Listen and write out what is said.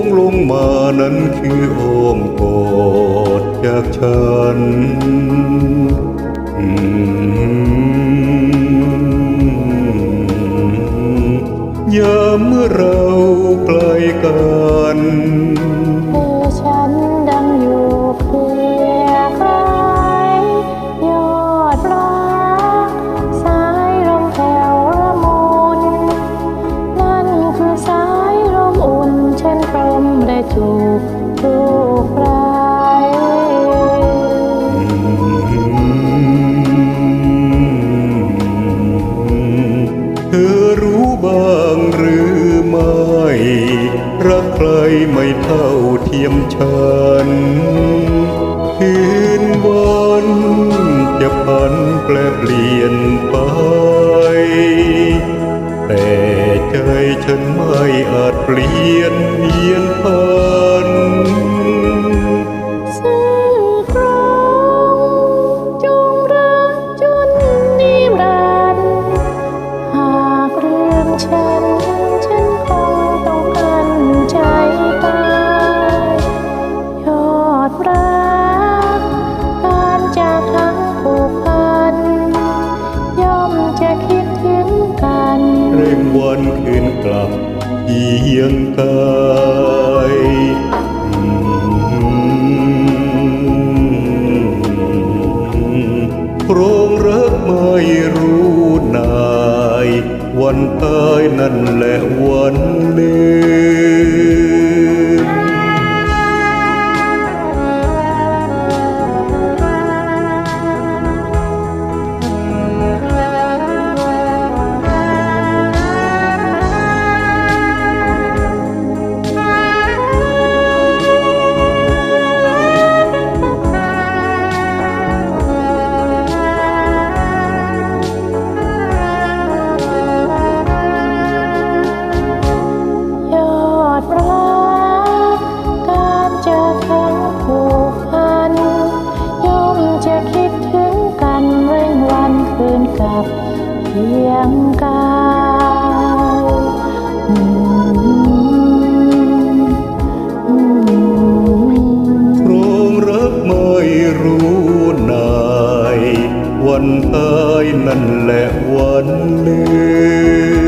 งลงมานั้นคืออ้อมกอดจากฉันอืมยามเมื่อเราไกลกัน ฉันพรมได้จูบลูกไกลเธอรู้บ้างหรือไม่ รักใครไม่เท่าเทียมฉันคืนวันจะพันแปลเปลี่ยนไป ใจฉันไม่อาจเปลี่ยนเวียนไป กลับเยียงกายโครงรักไม่รู้นาย วันตายนั่นแหละวันลื จะคิดถึงกันเร่งวันคืนกับเพียงกายโรงรักไม่รู้นาย วันตายนั่นแหละวันเลว